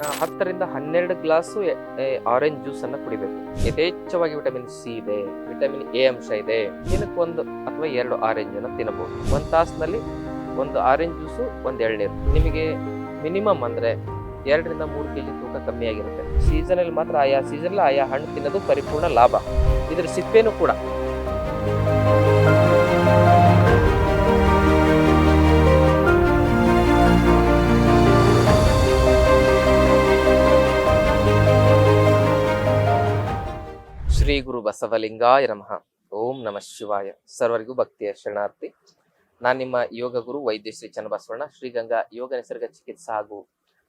ಹತ್ತರಿಂದ ಹನ್ನೆರಡು glass orange juice ಅನ್ನ ಕುಡಿಬೇಕು. ಯಥೇಚ್ಛವಾಗಿ ವಿಟಮಿನ್ ಸಿ ಇದೆ ವಿಟಮಿನ್ ಎ ಅಂಶ ಇದೆ, ದಿನಕ್ಕೆ ಒಂದು ಅಥವಾ ಎರಡು ಆರೆಂಜ್ ಅನ್ನ ತಿನ್ನಬಹುದು. ಒಂದು ತಾಸಿನಲ್ಲಿ ಒಂದು ಆರೆಂಜ್ ಜ್ಯೂಸು ಒಂದು ಎಳ್ನೀರು. ನಿಮಗೆ ಮಿನಿಮಮ್ ಅಂದ್ರೆ ಎರಡರಿಂದ ಮೂರು ಕೆಜಿ ತೂಕ ಕಮ್ಮಿ ಆಗಿರುತ್ತೆ. ಸೀಸನಲ್ಲಿ ಮಾತ್ರ ಆಯಾ ಸೀಸನ್ ಆಯಾ ಹಣ್ಣು ತಿನ್ನೋದು ಪರಿಪೂರ್ಣ ಲಾಭ. ಇದ್ರ ಸಿಪ್ಪೆನೂ ಕೂಡ. ಶ್ರೀ ಗುರು ಬಸವಲಿಂಗಾಯ ನಮಃ. ಓಂ ನಮಃ ಶಿವಾಯ. ಸರ್ವರಿಗೂ ಭಕ್ತಿಯ ಶರಣಾರ್ಥಿ. ನಾನು ನಿಮ್ಮ ಯೋಗ ಗುರು ವೈದ್ಯ ಶ್ರೀ ಚನ್ನಬಸವಣ್ಣ. ಶ್ರೀಗಂಗಾ ಯೋಗ ನಿಸರ್ಗ ಚಿಕಿತ್ಸಾ ಹಾಗೂ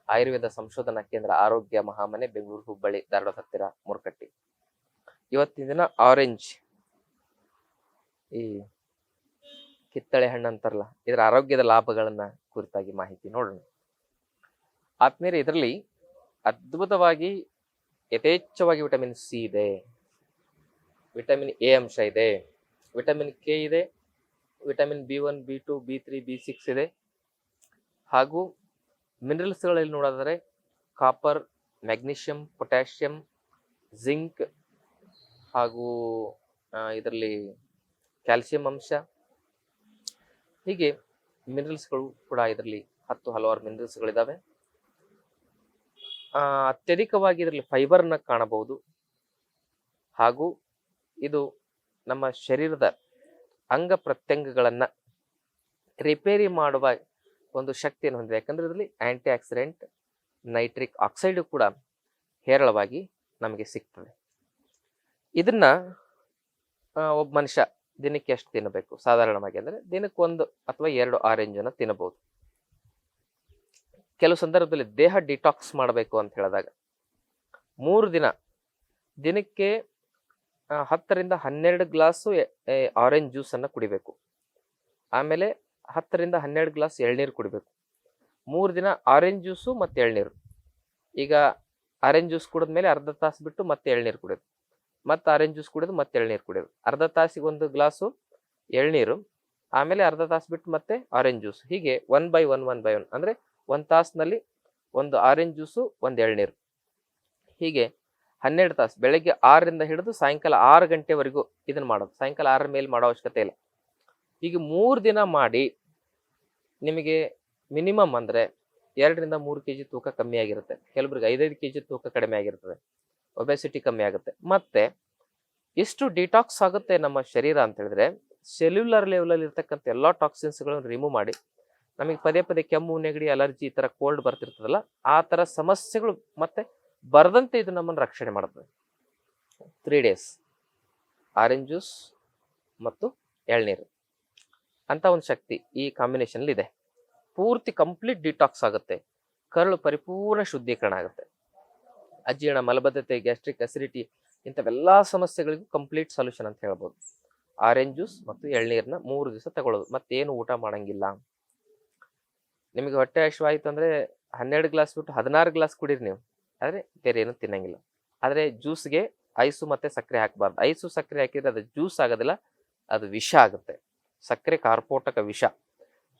ಆಯುರ್ವೇದ ಸಂಶೋಧನಾ ಕೇಂದ್ರ ಆರೋಗ್ಯ ಮಹಾಮನೆ ಬೆಂಗಳೂರು ಹುಬ್ಬಳ್ಳಿ, ಧಾರವಾಡ ಹತ್ತಿರ ಮುರ್ಕಟ್ಟಿ. ಇವತ್ತಿನ ದಿನ ಆರೆಂಜ್ ಈ ಕಿತ್ತಳೆ ಹಣ್ಣು ಅಂತಾರಲ್ಲ, ಇದರ ಆರೋಗ್ಯದ ಲಾಭಗಳನ್ನ ಕುರಿತಾಗಿ ಮಾಹಿತಿ ನೋಡೋಣ. ಆತ್ಮೀಯರೇ ಇದರಲ್ಲಿ ಅದ್ಭುತವಾಗಿ ಯಥೇಚ್ಛವಾಗಿ ವಿಟಮಿನ್ ಸಿ ಇದೆ. ವಿಟಮಿನ್ ಎ ಅಂಶ ಇದೆ. ವಿಟಮಿನ್ ಕೆ ಇದೆ. Vitamin B one, B two, B three B six ಇದೆ. ಹಾಗೂ ಮಿನರಲ್ಸ್ಗಳಲ್ಲಿ ನೋಡೋದಾದರೆ ಕಾಪರ್, ಮ್ಯಾಗ್ನೀಷಿಯಂ, ಪೊಟ್ಯಾಷಿಯಂ, ಜಿಂಕ್ ಹಾಗೂ ಇದರಲ್ಲಿ ಕ್ಯಾಲ್ಸಿಯಂ ಅಂಶ. ಹೀಗೆ ಮಿನರಲ್ಸ್ಗಳು ಕೂಡ ಇದರಲ್ಲಿ ಹತ್ತು ಹಲವಾರು ಮಿನರಲ್ಸ್ಗಳಿದ್ದಾವೆ ಅತ್ಯಧಿಕವಾಗಿ ಇದರಲ್ಲಿ ಫೈಬರ್ನ ಕಾಣಬಹುದು. ಹಾಗೂ ಇದು ನಮ್ಮ ಶರೀರದ ಅಂಗ ಪ್ರತ್ಯಂಗಗಳನ್ನು ರಿಪೇರಿ ಮಾಡುವ ಒಂದು ಶಕ್ತಿಯನ್ನು ಹೊಂದಿದೆ. ಯಾಕಂದರೆ ಇದರಲ್ಲಿ ಆ್ಯಂಟಿ ಆಕ್ಸಿಡೆಂಟ್ ನೈಟ್ರಿಕ್ ಆಕ್ಸೈಡು ಕೂಡ ಹೇರಳವಾಗಿ ನಮಗೆ ಸಿಗ್ತದೆ. ಇದನ್ನು ಒಬ್ಬ ಮನುಷ್ಯ ದಿನಕ್ಕೆ ಎಷ್ಟು ತಿನ್ನಬೇಕು? ಸಾಧಾರಣವಾಗಿ ಅಂದ್ರೆ ದಿನಕ್ಕೆ ಒಂದು ಅಥವಾ ಎರಡು ಆರೆಂಜನ್ನು ತಿನ್ನಬಹುದು. ಕೆಲವು ಸಂದರ್ಭದಲ್ಲಿ ದೇಹ ಡಿಟಾಕ್ಸ್ ಮಾಡಬೇಕು ಅಂತ ಹೇಳಿದಾಗ ಮೂರು ದಿನ ದಿನಕ್ಕೆ ಹತ್ತರಿಂದ ಹನ್ನೆರಡು ಗ್ಲಾಸು ಆರೆಂಜ್ ಜ್ಯೂಸನ್ನು ಕುಡಿಬೇಕು. ಆಮೇಲೆ ಹತ್ತರಿಂದ ಹನ್ನೆರಡು ಗ್ಲಾಸ್ ಎಳ್ನೀರು ಕುಡಿಬೇಕು. ಮೂರು ದಿನ ಆರೆಂಜ್ ಜ್ಯೂಸು ಮತ್ತು ಎಳ್ನೀರು. ಈಗ ಆರೆಂಜ್ ಜ್ಯೂಸ್ ಕುಡಿದ ಮೇಲೆ ಅರ್ಧ ತಾಸು ಬಿಟ್ಟು ಮತ್ತೆ ಎಳ್ನೀರು ಕುಡಿಯೋದು. ಮತ್ತು ಆರೆಂಜ್ ಜ್ಯೂಸ್ ಕುಡಿದು ಮತ್ತೆ ಎಳ್ನೀರು ಕುಡಿಯೋದು. ಅರ್ಧ ತಾಸಿಗೆ ಒಂದು ಗ್ಲಾಸು ಎಳ್ನೀರು, ಆಮೇಲೆ ಅರ್ಧ ತಾಸು ಬಿಟ್ಟು ಮತ್ತೆ ಆರೆಂಜ್ ಜ್ಯೂಸ್ ಹೀಗೆ one by one one by one ಅಂದರೆ ಒಂದು ತಾಸಿನಲ್ಲಿ ಒಂದು ಆರೆಂಜ್ ಜ್ಯೂಸು ಒಂದು ಎಳ್ನೀರು. ಹೀಗೆ ಹನ್ನೆರಡು ತಾಸು. ಬೆಳಗ್ಗೆ ಆರರಿಂದ ಹಿಡಿದು ಸಾಯಂಕಾಲ ಆರು ಗಂಟೆವರೆಗೂ ಇದನ್ನ ಮಾಡೋದು. ಸಾಯಂಕಾಲ ಆರರ ಮೇಲೆ ಮಾಡೋ ಅವಶ್ಯಕತೆ ಇಲ್ಲ. ಹೀಗೆ ಮೂರು ದಿನ ಮಾಡಿ ನಿಮಗೆ ಮಿನಿಮಮ್ ಅಂದರೆ ಎರಡರಿಂದ ಮೂರು ಕೆ ಜಿ ತೂಕ ಕಮ್ಮಿ ಆಗಿರುತ್ತೆ. ಕೆಲವರಿಗೆ ಐದೈದು ಕೆ ಜಿ ತೂಕ ಕಡಿಮೆ ಆಗಿರ್ತದೆ. ಒಬೆಸಿಟಿ ಕಮ್ಮಿ ಆಗುತ್ತೆ. ಮತ್ತೆ ಎಷ್ಟು ಡಿಟಾಕ್ಸ್ ಆಗುತ್ತೆ ನಮ್ಮ ಶರೀರ ಅಂತ ಹೇಳಿದ್ರೆ ಸೆಲ್ಯುಲರ್ ಲೆವೆಲಲ್ಲಿ ಇರ್ತಕ್ಕಂಥ ಎಲ್ಲ ಟಾಕ್ಸಿನ್ಸ್ಗಳನ್ನು ರಿಮೂವ್ ಮಾಡಿ ನಮಗೆ ಪದೇ ಪದೇ ಕೆಮ್ಮು, ನೆಗಡಿ ಅಲರ್ಜಿ ಈ ಥರ ಕೋಲ್ಡ್ ಬರ್ತಿರ್ತದಲ್ಲ, ಆ ಥರ ಸಮಸ್ಯೆಗಳು ಮತ್ತೆ ಬರದಂತೆ ಇದು ನಮ್ಮನ್ನು ರಕ್ಷಣೆ ಮಾಡುತ್ತದೆ. ತ್ರೀ ಡೇಸ್ ಆರೆಂಜ್ ಜ್ಯೂಸ್ ಮತ್ತು ಎಳ್ನೀರು. ಅಂತ ಒಂದು ಶಕ್ತಿ ಈ ಕಾಂಬಿನೇಷನ್ ಇದೆ. ಪೂರ್ತಿ ಕಂಪ್ಲೀಟ್ ಡಿಟಾಕ್ಸ್ ಆಗುತ್ತೆ. ಕರಳು ಪರಿಪೂರ್ಣ ಶುದ್ಧೀಕರಣ ಆಗುತ್ತೆ. ಅಜೀರ್ಣ ಮಲಬದ್ಧತೆ ಗ್ಯಾಸ್ಟ್ರಿಕ್ ಅಸಿಡಿಟಿ ಇಂಥವೆಲ್ಲ ಸಮಸ್ಯೆಗಳಿಗೂ ಕಂಪ್ಲೀಟ್ ಸೊಲ್ಯೂಷನ್ ಅಂತ ಹೇಳ್ಬೋದು. ಆರೆಂಜ್ ಜ್ಯೂಸ್ ಮತ್ತು ಎಳ್ನೀರನ್ನ ಮೂರು ದಿವಸ ತಗೊಳ್ಳೋದು. ಮತ್ತೇನು ಊಟ ಮಾಡಂಗಿಲ್ಲ. ನಿಮಗೆ ಹೊಟ್ಟೆ ಹಸಿವಾಯ್ತು ಅಂದರೆ ಹನ್ನೆರಡು ಗ್ಲಾಸ್ ಬಿಟ್ಟು ಹದಿನಾರು ಗ್ಲಾಸ್ ಕುಡೀರಿ ನೀವು. ಆದ್ರೆ ಬೇರೆ ಏನು ತಿನ್ನಂಗಿಲ್ಲ. ಆದರೆ ಜ್ಯೂಸ್ಗೆ ಐಸು ಮತ್ತು ಸಕ್ಕರೆ ಹಾಕಬಾರ್ದು. ಐಸು ಸಕ್ಕರೆ ಹಾಕಿದರೆ ಅದು ಜ್ಯೂಸ್ ಆಗೋದಿಲ್ಲ, ಅದು ವಿಷ ಆಗುತ್ತೆ. ಸಕ್ಕರೆ ಕಾರ್ಪೋಟಕ ವಿಷ.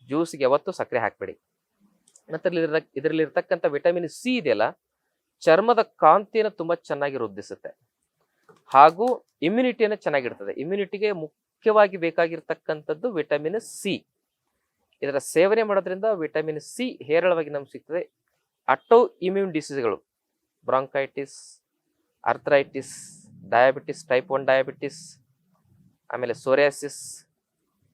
ಜ್ಯೂಸ್ಗೆ ಯಾವತ್ತೂ ಸಕ್ಕರೆ ಹಾಕಬೇಡಿ. ಮತ್ತೆ ಇದರಲ್ಲಿರ್ತಕ್ಕಂಥ ವಿಟಮಿನ್ ಸಿ ಇದೆಯಲ್ಲ, ಚರ್ಮದ ಕಾಂತಿಯನ್ನು ತುಂಬ ಚೆನ್ನಾಗಿ ವೃದ್ಧಿಸುತ್ತೆ. ಹಾಗೂ ಇಮ್ಯುನಿಟಿಯನ್ನು ಚೆನ್ನಾಗಿಡ್ತದೆ ಇಮ್ಯುನಿಟಿಗೆ ಮುಖ್ಯವಾಗಿ ಬೇಕಾಗಿರ್ತಕ್ಕಂಥದ್ದು ವಿಟಮಿನ್ ಸಿ ಇದರ ಸೇವನೆ ಮಾಡೋದ್ರಿಂದ ವಿಟಮಿನ್ ಸಿ ಹೇರಳವಾಗಿ ನಮ್ಗೆ ಸಿಗ್ತದೆ. Auto immune ಡಿಸೀಸ್ಗಳು bronchitis arthritis diabetes type one diabetes ಆಮೇಲೆ ಸೋರಿಯಾಸಿಸ್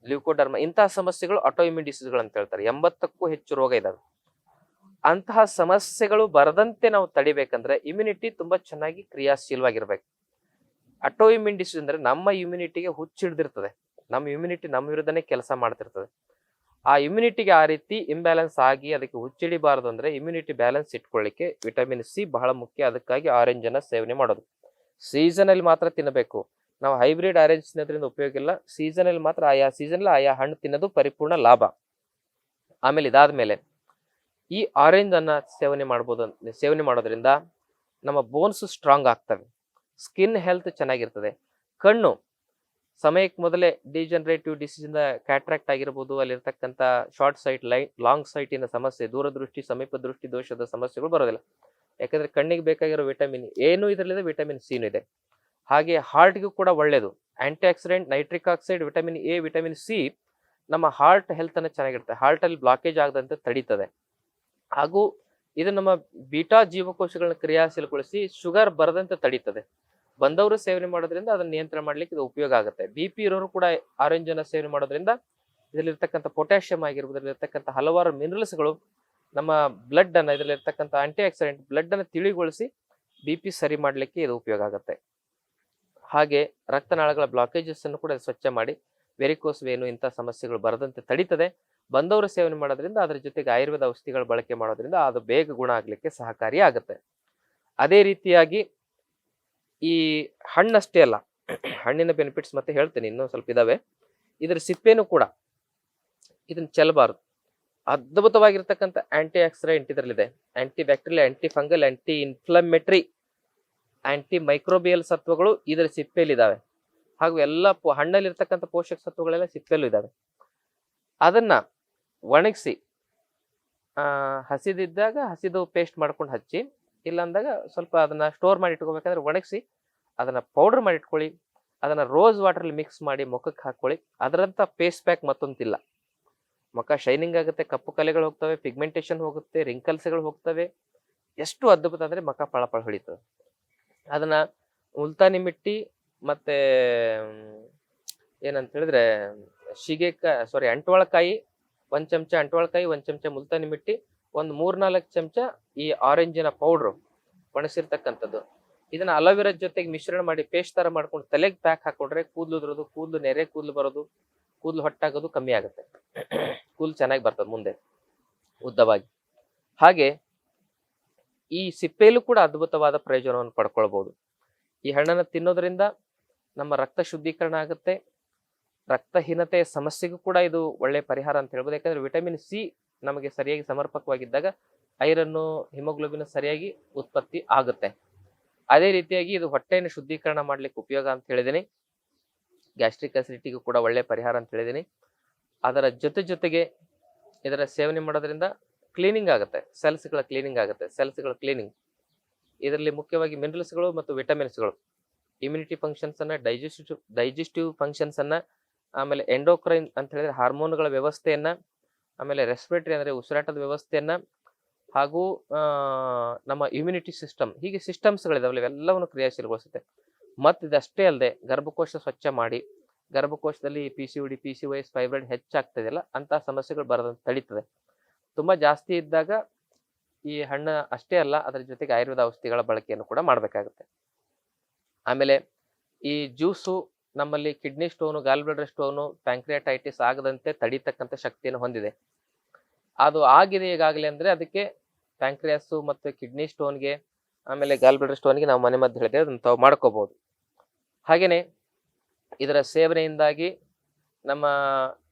ಲ್ಯೂಕೋಡರ್ಮ ಇಂತಹ ಸಮಸ್ಯೆಗಳು ಆಟೋ ಇಮ್ಯೂನ್ ಡಿಸೀಸ್ಗಳು ಅಂತ ಹೇಳ್ತಾರೆ. ಎಂಬತ್ತಕ್ಕೂ ಹೆಚ್ಚು ರೋಗ ಇದಾವೆ. ಅಂತಹ ಸಮಸ್ಯೆಗಳು ಬರದಂತೆ ನಾವು ತಡಿಬೇಕಂದ್ರೆ ಇಮ್ಯುನಿಟಿ ತುಂಬಾ ಚೆನ್ನಾಗಿ ಕ್ರಿಯಾಶೀಲವಾಗಿರ್ಬೇಕು. ಅಟೋ ಇಮ್ಯೂನ್ ಡಿಸೀಸ್ ಅಂದ್ರೆ ನಮ್ಮ ಇಮ್ಯುನಿಟಿಗೆ ಹುಚ್ಚಿಡ್ದಿರ್ತದೆ. ನಮ್ಮ ಇಮ್ಯುನಿಟಿ ನಮ್ಮ ವಿರುದ್ಧನೇ ಕೆಲಸ ಮಾಡ್ತಿರ್ತದೆ. ಆ ಇಮ್ಯುನಿಟಿಗೆ ಆ ರೀತಿ ಇಂಬ್ಯಾಲೆನ್ಸ್ ಆಗಿ ಅದಕ್ಕೆ ಹುಚ್ಚಿಡಿಬಾರದು ಅಂದ್ರೆ ಇಮ್ಯುನಿಟಿ ಬ್ಯಾಲೆನ್ಸ್ ಇಟ್ಕೊಳ್ಳಿಕ್ಕೆ ವಿಟಮಿನ್ ಸಿ ಬಹಳ ಮುಖ್ಯ. ಅದಕ್ಕಾಗಿ ಆರೆಂಜ್ ಸೇವನೆ ಮಾಡೋದು. ಸೀಸನ್ ಅಲ್ಲಿ ಮಾತ್ರ ತಿನ್ನಬೇಕು. ನಾವು ಹೈಬ್ರಿಡ್ ಆರೆಂಜ್ ತಿನ್ನೋದ್ರಿಂದ ಉಪಯೋಗ ಇಲ್ಲ. ಸೀಸನ್ ಅಲ್ಲಿ ಮಾತ್ರ ಆಯಾ ಸೀಸನ್ ಆಯಾ ಹಣ್ಣು ತಿನ್ನೋದು ಪರಿಪೂರ್ಣ ಲಾಭ. ಆಮೇಲೆ ಇದಾದ ಮೇಲೆ ಈ ಆರೆಂಜ್ ಸೇವನೆ ಮಾಡ್ಬೋದು, ಸೇವನೆ ಮಾಡೋದ್ರಿಂದ ನಮ್ಮ ಬೋನ್ಸ್ ಸ್ಟ್ರಾಂಗ್ ಆಗ್ತವೆ. ಸ್ಕಿನ್ ಹೆಲ್ತ್ ಚೆನ್ನಾಗಿರ್ತದೆ. ಕಣ್ಣು ಸಮಯಕ್ಕೆ ಮೊದಲೇ ಡಿಜನರೇಟಿವ್ ಡಿಸೀಸ್ ಇಂದ ಕ್ಯಾಟ್ರಾಕ್ಟ್ ಆಗಿರ್ಬೋದು, ಅಲ್ಲಿರ್ತಕ್ಕಂಥ ಶಾರ್ಟ್ ಸೈಟ್ ಲೈಟ್ ಲಾಂಗ್ ಸೈಟಿನ ಸಮಸ್ಯೆ, ದೂರದೃಷ್ಟಿ ಸಮೀಪ ದೃಷ್ಟಿ ದೋಷದ ಸಮಸ್ಯೆಗಳು ಬರೋದಿಲ್ಲ. ಯಾಕಂದ್ರೆ ಕಣ್ಣಿಗೆ ಬೇಕಾಗಿರೋ ವಿಟಮಿನ್ ಏನು ಇದರಲ್ಲಿದೆ ವಿಟಮಿನ್ ಸಿನೂ ಇದೆ. ಹಾಗೆ ಹಾರ್ಟ್ಗೂ ಕೂಡ ಒಳ್ಳೆಯದು anti oxidant nitric oxide vitamin A vitamin C ನಮ್ಮ ಹಾರ್ಟ್ ಹೆಲ್ತ್ ಅನ್ನ ಚೆನ್ನಾಗಿರುತ್ತೆ. ಹಾರ್ಟ್ ಅಲ್ಲಿ ಬ್ಲಾಕೇಜ್ ಆಗದಂತೆ ತಡೀತದೆ. ಹಾಗೂ ಇದು ನಮ್ಮ ಬೀಟಾ ಜೀವಕೋಶಗಳನ್ನ ಕ್ರಿಯಾಶೀಲಗೊಳಿಸಿ ಶುಗರ್ ಬರದಂತೆ ತಡೀತದೆ. ಬಂದವರು ಸೇವನೆ ಮಾಡೋದ್ರಿಂದ ಅದನ್ನ ನಿಯಂತ್ರಣ ಮಾಡ್ಲಿಕ್ಕೆ ಇದು ಉಪಯೋಗ ಆಗುತ್ತೆ. ಬಿ ಪಿ ಇರೋರು ಕೂಡ ಆರೆಂಜ್ ಅನ್ನ ಸೇವನೆ ಮಾಡೋದ್ರಿಂದ ಇದರಲ್ಲಿರ್ತಕ್ಕಂಥ ಪೊಟ್ಯಾಷಿಯಂ ಆಗಿರ್ಬೋದು, ಇದರಲ್ಲಿರ್ತಕ್ಕಂಥ ಹಲವಾರು ಮಿನರಲ್ಸ್ಗಳು ನಮ್ಮ ಬ್ಲಡ್ ಅನ್ನ, ಇದರಲ್ಲಿರ್ತಕ್ಕಂಥ ಆಂಟಿ ಆಕ್ಸಿಡೆಂಟ್ ಬ್ಲಡ್ ಅನ್ನ ತಿಳಿಗೊಳಿಸಿ ಬಿ ಪಿ ಸರಿ ಮಾಡಲಿಕ್ಕೆ ಇದು ಉಪಯೋಗ ಆಗುತ್ತೆ. ಹಾಗೆ ರಕ್ತನಾಳಗಳ ಬ್ಲಾಕೇಜಸ್ ಅನ್ನು ಕೂಡ ಸ್ವಚ್ಛ ಮಾಡಿ ವೆರಿಕೋಸ್ ವೇನು ಇಂಥ ಸಮಸ್ಯೆಗಳು ಬರದಂತೆ ತಡೀತದೆ. ಬಂದವರು ಸೇವನೆ ಮಾಡೋದ್ರಿಂದ ಅದರ ಜೊತೆಗೆ ಆಯುರ್ವೇದ ಔಷಧಿಗಳ ಬಳಕೆ ಮಾಡೋದ್ರಿಂದ ಅದು ಬೇಗ ಗುಣ ಆಗ್ಲಿಕ್ಕೆ ಸಹಕಾರಿ ಆಗುತ್ತೆ ಅದೇ ರೀತಿಯಾಗಿ ಈ ಹಣ್ಣಷ್ಟೇ ಅಲ್ಲ, ಹಣ್ಣಿನ ಬೆನಿಫಿಟ್ಸ್ ಮತ್ತೆ ಹೇಳ್ತೇನೆ, ಇನ್ನೂ ಸ್ವಲ್ಪ ಇದಾವೆ. ಇದರ ಸಿಪ್ಪೆನೂ ಕೂಡ ಇದನ್ನ ಚೆಲ್ಲಬಾರದು ಅದ್ಭುತವಾಗಿರ್ತಕ್ಕಂಥ ಆಂಟಿ ಆಕ್ಸಿಡೆಂಟ್ ಇದರಲ್ಲಿದೆ. Anti bacterial anti fungal anti inflammatory anti microbial ಸತ್ವಗಳು ಇದರ ಸಿಪ್ಪೆಯಲ್ಲಿದ್ದಾವೆ ಹಾಗೂ ಎಲ್ಲ ಹಣ್ಣಲ್ಲಿರ್ತಕ್ಕಂಥ ಪೋಷಕ ಸತ್ವಗಳೆಲ್ಲ ಸಿಪ್ಪೆಯಲ್ಲೂ ಇದ್ದಾವೆ ಅದನ್ನ ಒಣಗಿಸಿ ಹಸಿದಿದ್ದಾಗ ಹಸಿದು ಪೇಸ್ಟ್ ಮಾಡ್ಕೊಂಡು ಹಚ್ಚಿ ಇಲ್ಲ ಅಂದಾಗ ಸ್ವಲ್ಪ ಅದನ್ನ ಸ್ಟೋರ್ ಮಾಡಿ ಇಟ್ಕೋಬೇಕಂದ್ರೆ ಒಣಗಿಸಿ, ಅದನ್ನ ಪೌಡರ್ ಮಾಡಿ ಇಟ್ಕೊಳ್ಳಿ, ಅದನ್ನ ರೋಸ್ ವಾಟರ್ಲಿ ಮಿಕ್ಸ್ ಮಾಡಿ ಮುಖಕ್ಕೆ ಹಾಕೊಳ್ಳಿ ಅದರಂತ ಫೇಸ್ ಪ್ಯಾಕ್ ಮತ್ತೊಂದಿಲ್ಲ. ಮುಖ ಶೈನಿಂಗ್ ಆಗುತ್ತೆ, ಕಪ್ಪು ಕಲೆಗಳು ಹೋಗ್ತವೆ ಪಿಗ್ಮೆಂಟೇಷನ್ ಹೋಗುತ್ತೆ ರಿಂಕಲ್ಸ್ಗಳು ಹೋಗ್ತವೆ. ಎಷ್ಟು ಅದ್ಭುತ ಅಂದ್ರೆ ಮುಖ ಪಳಪಳ ಹೊಳಿತದೆ. ಅದನ್ನ ಉಲ್ತಾನಿ ಮಿಟ್ಟಿ ಮತ್ತೆ ಏನಂತ ಹೇಳಿದ್ರೆ ಶಿಗೆಕಾಯಿ ಸಾರಿ ಅಂಟ್ವಾಳಕಾಯಿ, ಒಂದ್ ಚಮಚ ಅಂಟ್ವಾಳಕಾಯಿ, ಒಂದ್ ಚಮಚ ಮುಲ್ತಾನಿ ಮಿಟ್ಟಿ, ಒಂದ್ ಮೂರ್ನಾಲ್ಕು ಚಮಚ ಈ ಆರೆಂಜಿನ ಪೌಡ್ರು ಒಣಸಿರ್ತಕ್ಕಂಥದ್ದು. ಇದನ್ನ ಅಲೋವೆರಾ ಜೊತೆಗೆ ಮಿಶ್ರಣ ಮಾಡಿ ಪೇಸ್ಟ್ ತರ ಮಾಡ್ಕೊಂಡು ತಲೆಗೆ ಪ್ಯಾಕ್ ಹಾಕೊಂಡ್ರೆ ಕೂದಲು ಉದುರೋದು, ಕೂದಲು ನೆರೆ ಕೂದಲು ಬರೋದು, ಕೂದಲು ಹೊಟ್ಟಾಗೋದು ಕಮ್ಮಿ ಆಗುತ್ತೆ. ಕೂದಲು ಚೆನ್ನಾಗಿ ಬರ್ತದೆ ಮುಂದೆ, ಉದ್ದವಾಗಿ. ಹಾಗೆ ಈ ಸಿಪ್ಪೆಯಲ್ಲೂ ಕೂಡ ಅದ್ಭುತವಾದ ಪ್ರಯೋಜನವನ್ನು ಪಡ್ಕೊಳ್ಬಹುದು ಈ ಹಣ್ಣನ್ನು ತಿನ್ನೋದ್ರಿಂದ ನಮ್ಮ ರಕ್ತ ಶುದ್ಧೀಕರಣ ಆಗುತ್ತೆ. ರಕ್ತಹೀನತೆಯ ಸಮಸ್ಯೆಗೂ ಕೂಡ ಇದು ಒಳ್ಳೆ ಪರಿಹಾರ ಅಂತ ಹೇಳ್ಬೋದು. ಯಾಕಂದ್ರೆ ವಿಟಮಿನ್ ಸಿ ನಮಗೆ ಸರಿಯಾಗಿ ಸಮರ್ಪಕವಾಗಿದ್ದಾಗ ಐರನ್ನು ಹಿಮೋಗ್ಲೋಬಿನ್ ಸರಿಯಾಗಿ ಉತ್ಪತ್ತಿ ಆಗುತ್ತೆ. ಅದೇ ರೀತಿಯಾಗಿ ಇದು ಹೊಟ್ಟೆಯನ್ನು ಶುದ್ಧೀಕರಣ ಮಾಡ್ಲಿಕ್ಕೆ ಉಪಯೋಗ ಅಂತ ಹೇಳಿದ್ದೀನಿ. ಗ್ಯಾಸ್ಟ್ರಿಕ್ ಅಸಿಡಿಟಿಗೂ ಕೂಡ ಒಳ್ಳೆ ಪರಿಹಾರ ಅಂತ ಹೇಳಿದ್ದೀನಿ. ಅದರ ಜೊತೆ ಜೊತೆಗೆ ಇದರ ಸೇವನೆ ಮಾಡೋದ್ರಿಂದ ಕ್ಲೀನಿಂಗ್ ಆಗುತ್ತೆ. ಸೆಲ್ಸ್ಗಳ ಕ್ಲೀನಿಂಗ್ ಆಗುತ್ತೆ. ಸೆಲ್ಸ್ಗಳ ಕ್ಲೀನಿಂಗ್. ಇದರಲ್ಲಿ ಮುಖ್ಯವಾಗಿ ಮಿನರಲ್ಸ್ಗಳು ಮತ್ತು ವಿಟಮಿನ್ಸ್ಗಳು. ಇಮ್ಯುನಿಟಿ ಫಂಕ್ಷನ್ಸನ್ನು ಡೈಜೆಸ್ಟಿವ್ ಡೈಜೆಸ್ಟಿವ್ ಫಂಕ್ಷನ್ಸನ್ನು ಆಮೇಲೆ ಎಂಡೋಕ್ರೈನ್ ಅಂತ ಹೇಳಿದ್ರೆ ಹಾರ್ಮೋನ್ಗಳ ವ್ಯವಸ್ಥೆಯನ್ನು, ಆಮೇಲೆ ರೆಸ್ಪಿರೇಟರಿ ಅಂದರೆ ಉಸಿರಾಟದ ವ್ಯವಸ್ಥೆಯನ್ನ ಹಾಗೂ ನಮ್ಮ ಇಮ್ಯುನಿಟಿ ಸಿಸ್ಟಮ್ ಹೀಗೆ ಸಿಸ್ಟಮ್ಸ್ಗಳಿದಾವಲ್ಲ ಇವೆಲ್ಲವನ್ನು ಕ್ರಿಯಾಶೀಲಗೊಳಿಸುತ್ತೆ. ಮತ್ತು ಇದಷ್ಟೇ ಅಲ್ಲದೆ ಗರ್ಭಕೋಶ ಸ್ವಚ್ಛ ಮಾಡಿ, ಗರ್ಭಕೋಶದಲ್ಲಿ P C D P C wise fibroid ಹೆಚ್ಚಾಗ್ತದೆಯಲ್ಲ, ಅಂತಹ ಸಮಸ್ಯೆಗಳು ಬರದಂತೆ ತಡೀತದೆ. ತುಂಬ ಜಾಸ್ತಿ ಇದ್ದಾಗ ಈ ಹಣ್ಣು ಅಷ್ಟೇ ಅಲ್ಲ, ಅದರ ಜೊತೆಗೆ ಆಯುರ್ವೇದ ಔಷಧಿಗಳ ಬಳಕೆಯನ್ನು ಕೂಡ ಮಾಡಬೇಕಾಗುತ್ತೆ. ಆಮೇಲೆ ಈ ಜ್ಯೂಸು ನಮ್ಮಲ್ಲಿ kidney stone gall stone pancreatitis ಆಗದಂತೆ ತಡೀತಕ್ಕಂಥ ಶಕ್ತಿಯನ್ನು ಹೊಂದಿದೆ. ಅದು ಆಗಿದೆ ಈಗಾಗಲೇ ಅಂದರೆ ಅದಕ್ಕೆ ಪ್ಯಾಂಕ್ರಿಯಾಸು ಮತ್ತು ಕಿಡ್ನಿ ಸ್ಟೋನ್ಗೆ, ಆಮೇಲೆ ಗಾಲ್ ಬ್ಲಡರ್ ಸ್ಟೋನ್ಗೆ ನಾವು ಮನೆ ಮದ್ದು ಹೇಳಿದೆ ಅದನ್ನು ತಾವು ಮಾಡ್ಕೋಬೋದು. ಹಾಗೇನೆ ಇದರ ಸೇವನೆಯಿಂದಾಗಿ ನಮ್ಮ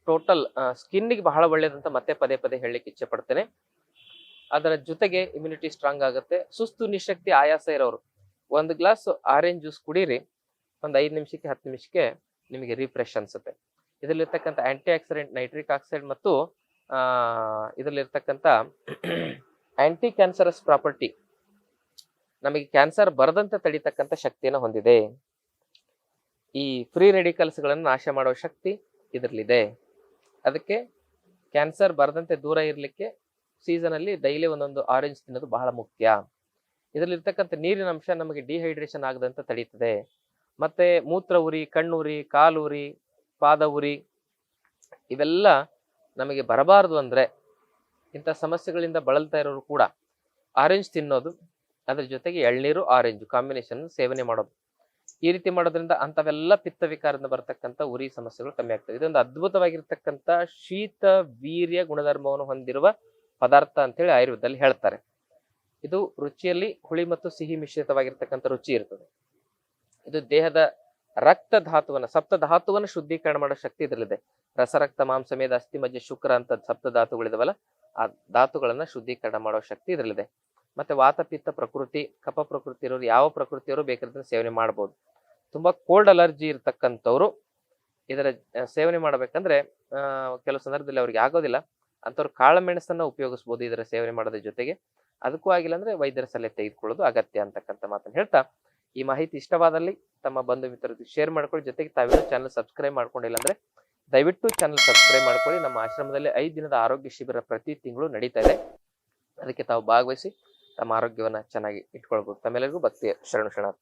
ಟೋಟಲ್ ಸ್ಕಿನ್ನಿಗೆ ಬಹಳ ಒಳ್ಳೆಯದಂತ ಮತ್ತೆ ಪದೇ ಪದೇ ಹೇಳಲಿಕ್ಕೆ ಇಚ್ಛೆ ಪಡ್ತೇನೆ. ಅದರ ಜೊತೆಗೆ ಇಮ್ಯುನಿಟಿ ಸ್ಟ್ರಾಂಗ್ ಆಗುತ್ತೆ. ಸುಸ್ತು ನಿಶಕ್ತಿ ಆಯಾಸ ಇರೋರು, ಒಂದು ಗ್ಲಾಸ್ ಆರೆಂಜ್ ಜ್ಯೂಸ್ ಕುಡೀರಿ, ಒಂದು ಐದು ನಿಮಿಷಕ್ಕೆ, ಹತ್ತು ನಿಮಿಷಕ್ಕೆ ನಿಮಗೆ ರಿಫ್ರೆಶ್ ಅನ್ಸುತ್ತೆ. ಇದರಲ್ಲಿರ್ತಕ್ಕಂಥ ಆ್ಯಂಟಿ ಆಕ್ಸಿಡೆಂಟ್ ನೈಟ್ರಿಕ್ ಆಕ್ಸೈಡ್ ಮತ್ತು ಇದರಲ್ಲಿರ್ತಕ್ಕಂಥ ಆಂಟಿ ಕ್ಯಾನ್ಸರಸ್ ಪ್ರಾಪರ್ಟಿ ನಮಗೆ ಕ್ಯಾನ್ಸರ್ ಬರದಂತೆ ತಡಿತಕ್ಕಂಥ ಶಕ್ತಿಯನ್ನು ಹೊಂದಿದೆ. ಈ ಫ್ರೀ ರೆಡಿಕಲ್ಸ್ಗಳನ್ನು ನಾಶ ಮಾಡುವ ಶಕ್ತಿ ಇದರಲ್ಲಿದೆ. ಅದಕ್ಕೆ ಕ್ಯಾನ್ಸರ್ ಬರದಂತೆ ದೂರ ಇರಲಿಕ್ಕೆ ಸೀಸನ್ ಅಲ್ಲಿ ಡೈಲಿ ಒಂದೊಂದು ಆರೆಂಜ್ ತಿನ್ನೋದು ಬಹಳ ಮುಖ್ಯ. ಇದರಲ್ಲಿರ್ತಕ್ಕಂಥ ನೀರಿನ ಅಂಶ ನಮಗೆ ಡಿಹೈಡ್ರೇಷನ್ ಆಗದಂತೆ ತಡೀತದೆ. ಮತ್ತೆ ಮೂತ್ರ ಉರಿ ಕಣ್ಣುರಿ ಕಾಲು ಉರಿ, ಪಾದ ಉರಿ, ಇವೆಲ್ಲ ನಮಗೆ ಬರಬಾರದು ಅಂದ್ರೆ ಇಂಥ ಸಮಸ್ಯೆಗಳಿಂದ ಬಳಲ್ತಾ ಇರೋರು ಕೂಡ ಆರೆಂಜ್ ತಿನ್ನೋದು, ಅದ್ರ ಜೊತೆಗೆ ಎಳ್ನೀರು ಆರೆಂಜ್ ಕಾಂಬಿನೇಷನ್ ಸೇವನೆ ಮಾಡೋದು. ಈ ರೀತಿ ಮಾಡೋದ್ರಿಂದ ಅಂಥವೆಲ್ಲ ಪಿತ್ತ ವಿಕಾರದಿಂದ ಬರತಕ್ಕಂಥ ಉರಿ ಸಮಸ್ಯೆಗಳು ಕಮ್ಮಿ ಆಗ್ತವೆ ಇದೊಂದು ಅದ್ಭುತವಾಗಿರ್ತಕ್ಕಂಥ ಶೀತ, ವೀರ್ಯ ಗುಣಧರ್ಮವನ್ನು ಹೊಂದಿರುವ ಪದಾರ್ಥ ಅಂತೇಳಿ ಆಯುರ್ವೇದದಲ್ಲಿ ಹೇಳ್ತಾರೆ. ಇದು ರುಚಿಯಲ್ಲಿ ಹುಳಿ ಮತ್ತು ಸಿಹಿ ಮಿಶ್ರಿತವಾಗಿರ್ತಕ್ಕಂಥ ರುಚಿ ಇರ್ತದೆ. ಇದು ದೇಹದ ರಕ್ತ ಧಾತುವನ್ನು, ಸಪ್ತ ಧಾತುವನ್ನು ಶುದ್ಧೀಕರಣ ಮಾಡೋ ಶಕ್ತಿ ಇದರಲ್ಲಿದೆ. ರಸರಕ್ತ, ಮಾಂಸ, ಮೇದ, ಅಸ್ಥಿ, ಮಜ್ಜೆ, ಶುಕ್ರ ಅಂತ ಸಪ್ತ ಧಾತುಗಳಿದಾವಲ್ಲ ಆ ಧಾತುಗಳನ್ನ ಶುದ್ಧೀಕರಣ ಮಾಡೋ ಶಕ್ತಿ ಇದರಲ್ಲಿದೆ. ಮತ್ತೆ ವಾತಪಿತ್ತ ಪ್ರಕೃತಿ, ಕಪ ಪ್ರಕೃತಿ ಇರೋರು ಯಾವ ಪ್ರಕೃತಿಯವರು ಬೇಕಾದ್ರೆ ಸೇವನೆ ಮಾಡಬಹುದು ತುಂಬಾ ಕೋಲ್ಡ್ ಅಲರ್ಜಿ ಇರ್ತಕ್ಕಂಥವ್ರು ಇದರ ಸೇವನೆ ಮಾಡ್ಬೇಕಂದ್ರೆ ಕೆಲವು ಸಂದರ್ಭದಲ್ಲಿ ಅವ್ರಿಗೆ ಆಗೋದಿಲ್ಲ. ಅಂಥವ್ರು ಕಾಳುಮೆಣಸನ್ನ ಉಪಯೋಗಿಸ್ಬೋದು ಇದರ ಸೇವನೆ ಮಾಡೋದ್ರ ಜೊತೆಗೆ. ಅದಕ್ಕೂ ಆಗಿಲ್ಲ ಅಂದ್ರೆ ವೈದ್ಯರ ಸಲಹೆ ತೆಗೆದುಕೊಳ್ಳೋದು ಅಗತ್ಯ ಅಂತಕ್ಕಂಥ ಮಾತನ್ನು ಹೇಳ್ತಾ, ಈ ಮಾಹಿತಿ ಇಷ್ಟವಾದಲ್ಲಿ ತಮ್ಮ ಬಂಧು ಮಿತ್ರರಿಗೆ ಶೇರ್ ಮಾಡ್ಕೊಳ್ಳಿ. ಜೊತೆಗೆ ತಾವೇನು ಚಾನಲ್ ಸಬ್ಸ್ಕ್ರೈಬ್ ಮಾಡ್ಕೊಂಡಿಲ್ಲ ಅಂದ್ರೆ ದಯವಿಟ್ಟು ಚಾನಲ್ ಸಬ್ಸ್ಕ್ರೈಬ್ ಮಾಡ್ಕೊಳ್ಳಿ. ನಮ್ಮ ಆಶ್ರಮದಲ್ಲಿ ಐದು ದಿನದ ಆರೋಗ್ಯ ಶಿಬಿರ ಪ್ರತಿ ತಿಂಗಳು ನಡೀತಾ ಇದೆ. ಅದಕ್ಕೆ ತಾವು ಭಾಗವಹಿಸಿ ತಮ್ಮ ಆರೋಗ್ಯವನ್ನು ಚೆನ್ನಾಗಿ ಇಟ್ಕೊಳ್ಬೋದು. ತಮ್ಮೆಲ್ಲರಿಗೂ ಭಕ್ತಿಯ ಶರಣು ಶರಣಾರ್ಥಿ.